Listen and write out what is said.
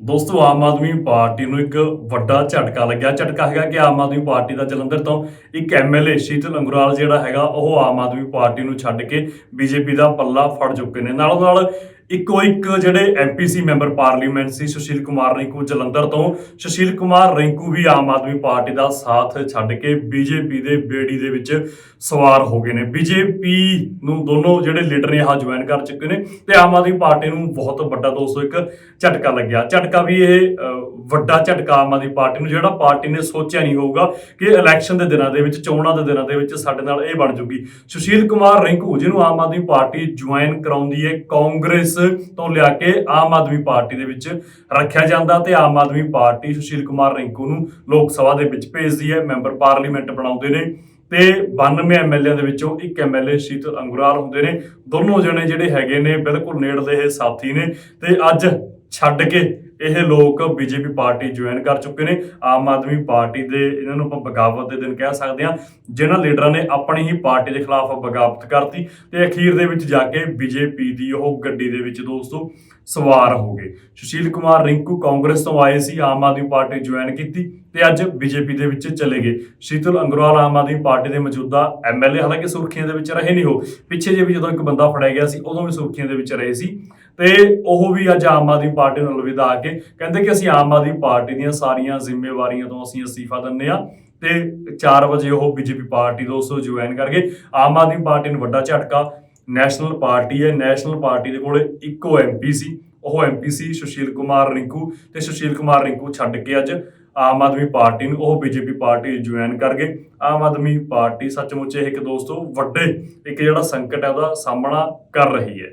ਦੋਸਤੋ, ਆਮ ਆਦਮੀ ਪਾਰਟੀ ਨੂੰ ਇੱਕ ਵੱਡਾ ਝਟਕਾ ਲੱਗਿਆ। ਝਟਕਾ ਹੈਗਾ ਕਿ ਆਮ ਆਦਮੀ ਪਾਰਟੀ ਦਾ ਜਲੰਧਰ ਤੋਂ ਇੱਕ ਐਮਐਲਏ ਸ਼ੀਤਲ ਅੰਗਰਾਲ ਜਿਹੜਾ ਹੈਗਾ, ਉਹ ਆਮ ਆਦਮੀ ਪਾਰਟੀ ਨੂੰ ਛੱਡ ਕੇ ਬੀਜੇਪੀ ਦਾ ਪੱਲਾ ਫੜ ਚੁੱਕੇ ਨੇ। ਨਾਲੋਂ ਨਾਲ ਇੱਕੋ ਇੱਕ ਜਿਹੜੇ ਐਮਪੀਸੀ ਮੈਂਬਰ ਪਾਰਲੀਮੈਂਟ ਸੀ, ਸੁਸ਼ੀਲ ਕੁਮਾਰ ਰਿੰਕੂ ਜਲੰਧਰ ਤੋਂ। ਸੁਸ਼ੀਲ ਕੁਮਾਰ ਰਿੰਕੂ ਵੀ ਆਮ ਆਦਮੀ ਪਾਰਟੀ ਦਾ ਸਾਥ ਛੱਡ ਕੇ ਬੀਜੇਪੀ ਦੇ ਬੇੜੀ ਦੇ ਵਿੱਚ ਸਵਾਰ ਹੋ ਗਏ ਨੇ। ਬੀਜੇਪੀ ਨੂੰ ਦੋਨੋਂ ਜਿਹੜੇ ਲੀਡਰ ਨੇ, ਆਹ ਜੁਆਇਨ ਕਰ ਚੁੱਕੇ ਨੇ ਤੇ ਆਮ ਆਦਮੀ ਪਾਰਟੀ ਨੂੰ ਬਹੁਤ ਵੱਡਾ ਦੋਸਤੋ ਇੱਕ ਝਟਕਾ ਲੱਗਿਆ। ਝਟਕਾ ਵੀ ਇਹ ਵੱਡਾ ਝਟਕਾ ਆਮ ਆਦਮੀ ਪਾਰਟੀ ਨੂੰ, ਜਿਹੜਾ ਪਾਰਟੀ ਨੇ ਸੋਚਿਆ ਨਹੀਂ ਹੋਊਗਾ ਕਿ ਇਲੈਕਸ਼ਨ ਦੇ ਦਿਨਾਂ ਦੇ ਵਿੱਚ, ਚੋਣਾਂ ਦੇ ਦਿਨਾਂ ਦੇ ਵਿੱਚ ਸਾਡੇ ਨਾਲ ਇਹ ਬਣ ਜੂਗੀ। ਸੁਸ਼ੀਲ ਕੁਮਾਰ ਰਿੰਕੂ, ਜਿਹਨੂੰ ਆਮ ਆਦਮੀ ਪਾਰਟੀ ਜੁਆਇਨ ਕਰਾਉਂਦੀ ਹੈ, ਕਾਂਗਰਸ ਤੋਂ ਲਿਆ ਕੇ ਆਮ ਆਦਮੀ ਪਾਰਟੀ ਦੇ ਵਿੱਚ ਰੱਖਿਆ ਜਾਂਦਾ ਤੇ ਆਮ ਆਦਮੀ ਪਾਰਟੀ ਸੁਸ਼ੀਲ ਕੁਮਾਰ ਰਿੰਕੂ ਨੂੰ ਲੋਕ ਸਭਾ ਦੇ ਵਿੱਚ ਭੇਜਦੀ ਹੈ, ਮੈਂਬਰ ਪਾਰਲੀਮੈਂਟ ਬਣਾਉਂਦੇ ਨੇ ਤੇ 92 ਐਮਐਲਏ ਦੇ ਵਿੱਚੋਂ ਇੱਕ ਐਮਐਲਏ ਸ਼ੀਤਲ ਅੰਗੁਰਾਲ ਹੁੰਦੇ ਨੇ। ਦੋਨੋਂ ਜਣੇ ਜਿਹੜੇ ਹੈਗੇ ਨੇ ਬਿਲਕੁਲ ਨੇੜਲੇ ਇਹ ਸਾਥੀ ਨੇ ਤੇ ਅੱਜ ਛੱਡ ਕੇ ਇਹ ਲੋਕ ਬੀਜੇਪੀ ਪਾਰਟੀ ਜੁਆਇਨ ਕਰ ਚੁੱਕੇ ਨੇ। ਆਮ ਆਦਮੀ ਪਾਰਟੀ ਦੇ ਇਹਨਾਂ ਨੂੰ ਆਪਾਂ ਬਗਾਵਤ ਦੇ ਦਿਨ ਕਹਿ ਸਕਦੇ ਹਾਂ। ਜਿਨ੍ਹਾਂ ਲੀਡਰਾਂ ਨੇ ਆਪਣੀ ਹੀ ਪਾਰਟੀ ਦੇ ਖਿਲਾਫ ਬਗਾਵਤ ਕਰਤੀ ਤੇ ਅਖੀਰ ਦੇ ਵਿੱਚ ਜਾ ਕੇ ਬੀਜੇਪੀ ਦੀ ਉਹ ਗੱਡੀ ਦੇ ਵਿੱਚ ਦੋਸਤੋ ਸਵਾਰ ਹੋ ਗਏ। ਸੁਸ਼ੀਲ ਕੁਮਾਰ ਰਿੰਕੂ ਕਾਂਗਰਸ ਤੋਂ ਆਏ ਸੀ, ਆਮ ਆਦਮੀ ਪਾਰਟੀ ਜੁਆਇਨ ਕੀਤੀ ਤੇ ਅੱਜ ਬੀਜੇਪੀ ਦੇ ਵਿੱਚ ਚਲੇ ਗਏ। ਸ਼ੀਤਲ ਅੰਗਰਵਾਲ ਆਮ ਆਦਮੀ ਪਾਰਟੀ ਦੇ ਮੌਜੂਦਾ ਐਮਐਲਏ ਹਾਲਾਂਕਿ ਸੁਰਖੀਆਂ ਦੇ ਵਿੱਚ ਰਹੇ ਨਹੀਂ ਹੋ ਪਿੱਛੇ ਜੇ ਵੀ ਜਦੋਂ ਇੱਕ ਬੰਦਾ ਫੜਿਆ ਗਿਆ ਸੀ, ਉਦੋਂ ਵੀ ਸੁਰਖੀਆਂ ਦੇ ਵਿੱਚ ਰਹੇ ਸੀ। ਤੇ ਉਹ ਵੀ ਅੱਜ ਆਮ ਆਦਮੀ ਪਾਰਟੀ ਨੂੰ ਅਲਵਿਦਾ ਕੇ ਕਹਿੰਦੇ ਕਿ ਅਸੀਂ ਆਮ ਆਦਮੀ ਪਾਰਟੀ ਦੀਆਂ ਸਾਰੀਆਂ ਜ਼ਿੰਮੇਵਾਰੀਆਂ ਤੋਂ ਅਸੀਂ ਅਸਤੀਫਾ ਦਿੰਦੇ ਆ ਤੇ 4 ਵਜੇ ਉਹ ਬੀਜੇਪੀ ਪਾਰਟੀ ਦੋਸਤੋ ਜੁਆਇਨ ਕਰ ਗਏ। ਆਮ ਆਦਮੀ ਪਾਰਟੀ ਨੂੰ ਵੱਡਾ ਝਟਕਾ ਨੈਸ਼ਨਲ ਪਾਰਟੀ ਹੈ ਨੈਸ਼ਨਲ ਪਾਰਟੀ ਦੇ ਕੋਲੇ ਇੱਕੋ ਐਮਪੀ ਸੀ, ਉਹ ਐਮਪੀ ਸੀ ਸੁਸ਼ੀਲ ਕੁਮਾਰ ਰਿੰਕੂ ਤੇ ਸੁਸ਼ੀਲ ਕੁਮਾਰ ਰਿੰਕੂ ਛੱਡ ਕੇ ਅੱਜ ਆਮ ਆਦਮੀ ਪਾਰਟੀ ਨੂੰ ਉਹ ਬੀਜੇਪੀ ਪਾਰਟੀ ਜੁਆਇਨ ਕਰ ਗਏ। ਆਮ ਆਦਮੀ ਪਾਰਟੀ ਸੱਚਮੁੱਚ ਇੱਕ ਦੋਸਤੋ ਵੱਡੇ, ਇੱਕ ਜਿਹੜਾ ਸੰਕਟ ਹੈ ਉਹਦਾ ਸਾਹਮਣਾ ਕਰ ਰਹੀ ਹੈ।